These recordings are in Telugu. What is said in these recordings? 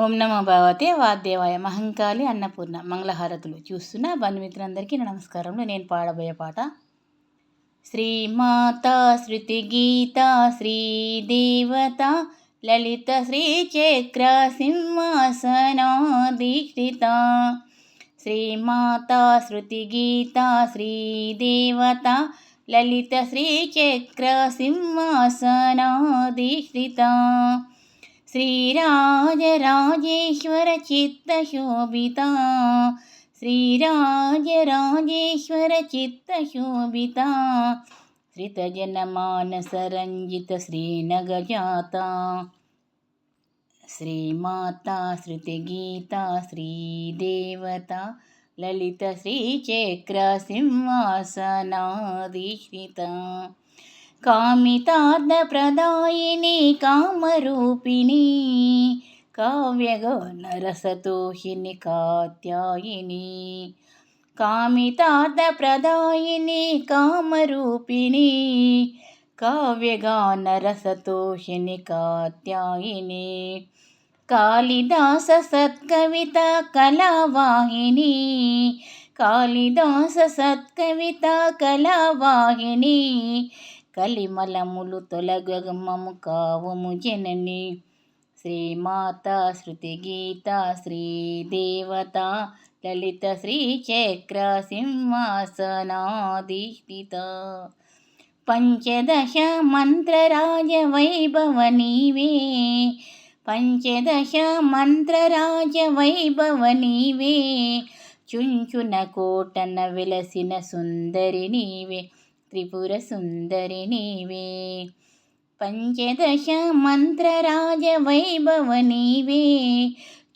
ఓం నమో భగవతే వాద్దేవాయ మహంకాళి అన్నపూర్ణ మంగళహారతులు చూస్తున్న బంధుమిత్రులందరికీ నమస్కారములు. నేను పాడబోయే పాట శ్రీమాత శృతి గీత శ్రీదేవత లలిత శ్రీచక్ర సింహాసనాధిష్ఠిత. శ్రీమాత శృతి గీత శ్రీదేవత లలిత శ్రీచక్ర श्रीराजराजेश्वर चित्तशोभिता श्रीराजराजेश्वर चित्तशोभिता श्रितजनमानसरञ्जितश्रीनगजाता श्रीमाता श्रुतिगीता श्रीदेवता ललितश्रीचक्रसिंहासनाधिष्ठिता कामितार्थप्रदायिनी कामरूपिणी काव्यगानरसतोषिनि कात्यायिनी कामितार्थप्रदायिनी कामरूपिणी काव्यगानरसतोषिनि कात्यायिनी कालिदाससत्कविता कलावाहिनी कालिदाससत्कविता कलावाहिनी కలిమలములు తొలగమము కావము జనని శ్రీమాత శృతి గీత శ్రీదేవత లలిత శ్రీచక్ర సింహాసనాధిష్ఠిత పంచదశ మంత్రరాజ వైభవ నీవే పంచదశ మంత్రరాజ వైభవ నీవే చుంచున కోటన విలసిన సుందరి నీవే త్రిపుర సుందరి నీవే పంచదశ మంత్రరాజ వైభవ నీవే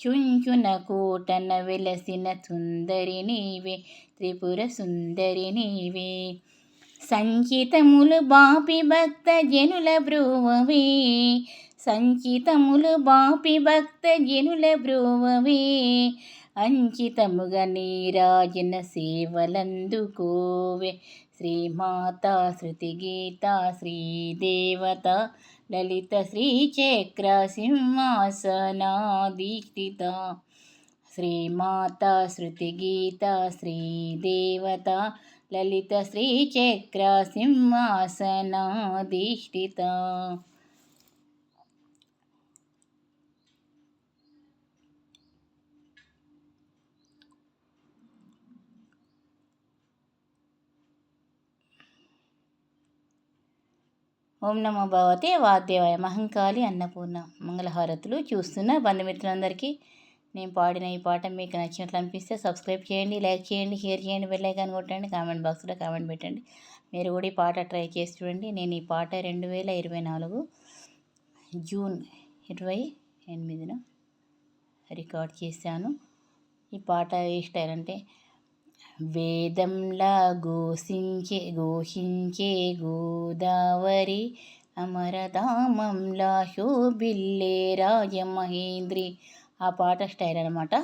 చుంచున కూటన వెలసిన సుందరి నీవే త్రిపుర సుందరి నీవే సంచితములు బాపి భక్త జనుల బ్రువవే సంచితములు బాపి భక్త జనుల బ్రువవే అంచితముగా నీరాజన సేవలందుకోవే. శ్రీమాత శృతి గీత శ్రీదేవత లలిత శ్రీచక్ర సింహాసనాదీక్షిత శ్రీమాత శృతి గీత శ్రీదేవత లలిత శ్రీచక్ర సింహాసనాధిష్ఠిత. ఓం నమో భగవతే వాద్యవాయ మహంకాళి అన్నపూర్ణ మంగళహారతులు చూస్తున్న బంధుమిత్రులందరికీ. నేను పాడిన ఈ పాట మీకు నచ్చినట్లు అనిపిస్తే సబ్స్క్రైబ్ చేయండి లైక్ చేయండి షేర్ చేయండి బెల్లైకాన్ కొట్టండి కామెంట్ బాక్స్లో కామెంట్ పెట్టండి. మీరు కూడా ఈ పాట ట్రై చేసి చూడండి. నేను ఈ పాట రెండు వేల ఇరవై నాలుగు జూన్ ఇరవై ఎనిమిదిన రికార్డ్ చేశాను. ఈ పాట ఏ స్టైల్ అంటే వేదంలా ఘోషించే ఘోషించే గోదావరి అమరధామంలా శోభిల్లే రాజమహేంద్రి. ఆ పాట స్టైల్ అనమాట